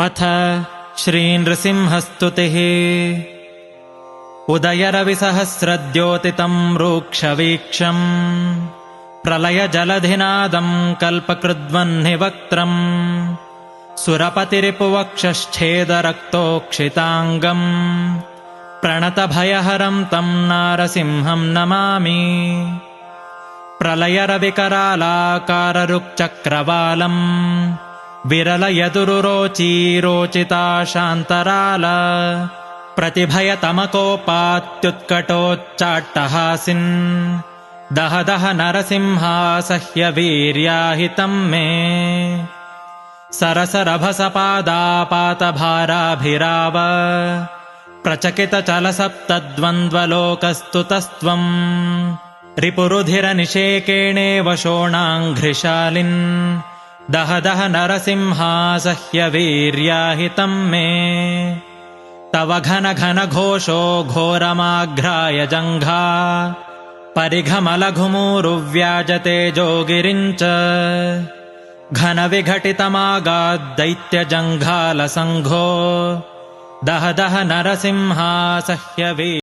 अथ श्रीनृसिंहस्तुतिः। उदयरविसहस्रद्योतितम् रूक्षवीक्षम्। प्रलयजलधिनादम् कल्पकृद्वह्निवक्त्रम् सुरपतिरिपुवक्षश्छेदरक्तोक्षिताङ्गम्। प्रणतभयहरम् तम् नारसिंहम् नमामि। प्रलयरविकरालाकाररुक्चक्रवालम् विरलयदुरुरोचीरोचिता शान्तराल। प्रतिभयतमकोपात्युत्कटोच्चाट्टहासिन्। दह दह नरसिंहासह्य वीर्याहितम् मे। सरसरभसपादापातभाराभिराव। प्रचकितचलसप्तद्वन्द्वलोकस्तुतस्त्वम्। रिपुरुधिरनिषेकेणेव शोणाङ्घ्रिशालिन् दह दह नरसिंहासह्य वीर्याहितम् मे। तव घन घन घोषो घोरमाघ्राय जङ्घा। परिघमलघुमूरुव्याजते जोगिरिम् च घनविघटितमागाद्दैत्यजङ्घालसङ्घो दह दह नरसिंहासह्य वी